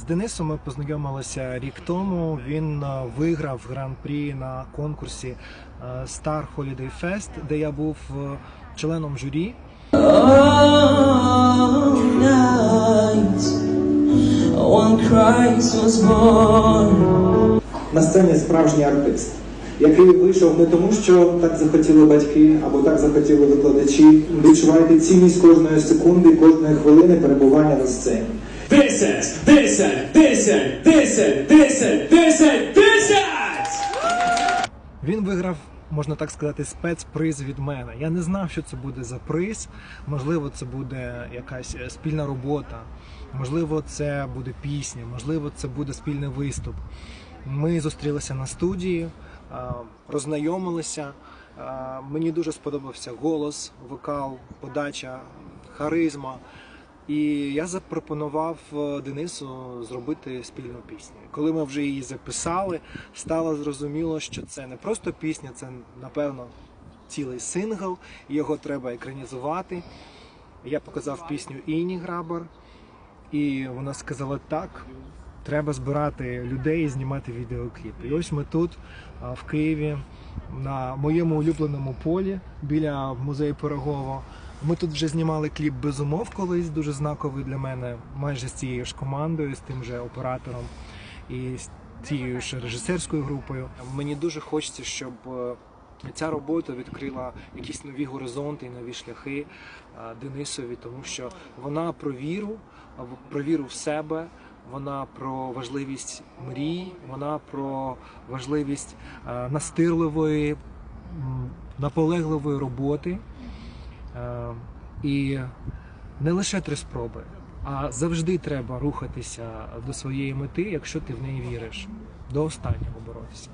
З Денисом ми познайомилися рік тому. Він е, виграв гран-прі на конкурсі е, Star Holiday Fest, де я був е, членом журі. На сцені справжній артист, який вийшов не тому, що так захотіли батьки або так захотіли викладачі. Відчуваєте цінність кожної секунди, кожної хвилини перебування на сцені. Десять, десять, десять, десять, десять, десять, десять! Він виграв, можна так сказати, спецприз від мене. Я не знав, що це буде за приз. Можливо, це буде якась е, спільна робота, можливо, це буде пісня, можливо, це буде спільний виступ. Ми зустрілися на студії, а, роззнайомилися. А, Мені дуже сподобався голос, вокал, подача, харизма. І я запропонував е, Денису зробити спільну пісню. Коли ми вже її записали, стало зрозуміло, що це не просто пісня, це напевно цілий сингл. Його треба екранізувати. Я показав пісню Іні Грабар, і вона сказала так. Треба збирати людей і знімати відеокліп. І ось ми тут, в Києві, на моєму улюбленому полі біля музею Пирогова. Ми тут вже знімали кліп без умов колись, дуже знаковий для мене, майже з цією ж командою, з тим же оператором і з цією ж режисерською групою. Мені дуже хочеться, щоб е, ця робота відкрила якісь нові горизонти і нові шляхи е, Денисові, тому що вона про віру, про віру в себе. Вона про важливість мрій, вона про важливість е, настирливої, наполегливої роботи. Е, І не лише три спроби, а завжди треба рухатися до своєї мети, якщо ти в неї віриш, до останнього боротися.